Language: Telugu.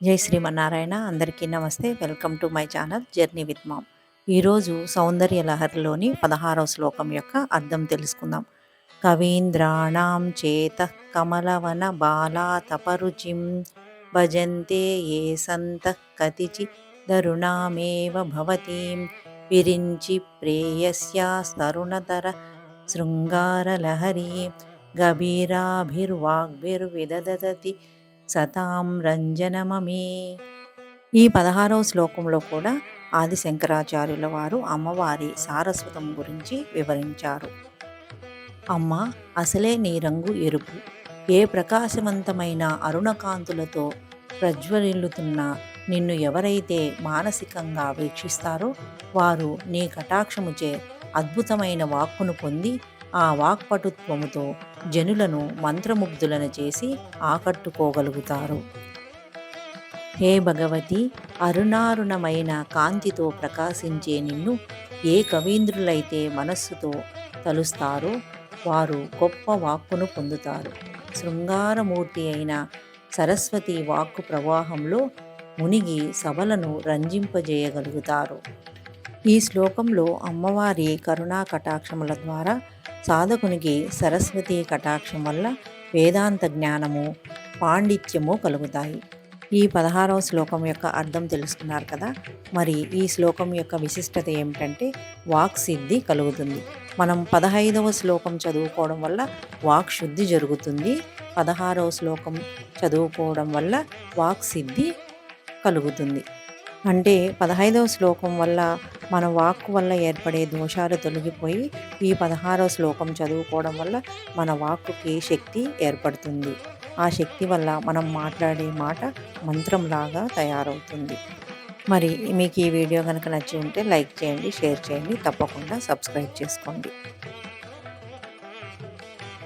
జై శ్రీమన్నారాయణ. అందరికీ నమస్తే. Welcome to my channel journey with mom. ఈరోజు సౌందర్య లహరిలోని పదహారవ శ్లోకం యొక్క అర్థం తెలుసుకుందాం. కవీంద్రాణం చేత కమలవన బాలాతపరుచిం భజంతే ఏ సంత కతిచి దరుణామేవ భవతీం విరించి ప్రేయస్యాస్తరుణతర శృంగారలహరీ గభీరాభిర్వాగ్భిర్విదదతి సతాం రంజనమమే. ఈ పదహారవ శ్లోకంలో కూడా ఆది శంకరాచార్యుల వారు అమ్మవారి సారస్వతం గురించి వివరించారు. అమ్మ అసలే నీ రంగు ఎరుపు. ఏ ప్రకాశవంతమైన అరుణకాంతులతో ప్రజ్వరిల్లుతున్న నిన్ను ఎవరైతే మానసికంగా వీక్షిస్తారో వారు నీ కటాక్షముచే అద్భుతమైన వాక్కును పొంది ఆ వాక్పటుత్వముతో జనులను మంత్రముగ్ధులను చేసి ఆకట్టుకోగలుగుతారు. హే భగవతి అరుణారుణమైన కాంతితో ప్రకాశించే నిన్ను ఏ కవీంద్రులైతే మనస్సుతో తలుస్తారో వారు గొప్ప వాక్కును పొందుతారు. శృంగారమూర్తి అయిన సరస్వతి వాక్కు ప్రవాహంలో మునిగి సభలను రంజింపజేయగలుగుతారు. ఈ శ్లోకంలో అమ్మవారి కరుణా కటాక్షముల ద్వారా సాధకునికి సరస్వతి కటాక్షం వల్ల వేదాంత జ్ఞానము పాండిత్యము కలుగుతాయి. ఈ పదహారవ శ్లోకం యొక్క అర్థం తెలుసుకున్నారు కదా? మరి ఈ శ్లోకం యొక్క విశిష్టత ఏమిటంటే వాక్ సిద్ధి కలుగుతుంది. మనం పదహైదవ శ్లోకం చదువుకోవడం వల్ల వాక్ శుద్ధి జరుగుతుంది. పదహారవ శ్లోకం చదువుకోవడం వల్ల వాక్ సిద్ధి కలుగుతుంది. అంటే పదహైదవ శ్లోకం వల్ల మన వాక్ వల్ల ఏర్పడే దోషాలు తొలగిపోయి ఈ పదహారో శ్లోకం చదువుకోవడం వల్ల మన వాక్కుకి శక్తి ఏర్పడుతుంది. ఆ శక్తి వల్ల మనం మాట్లాడే మాట మంత్రంలాగా తయారవుతుంది. మరి మీకు ఈ వీడియో కనుక నచ్చి ఉంటే లైక్ చేయండి షేర్ చేయండి తప్పకుండా సబ్స్క్రైబ్ చేసుకోండి.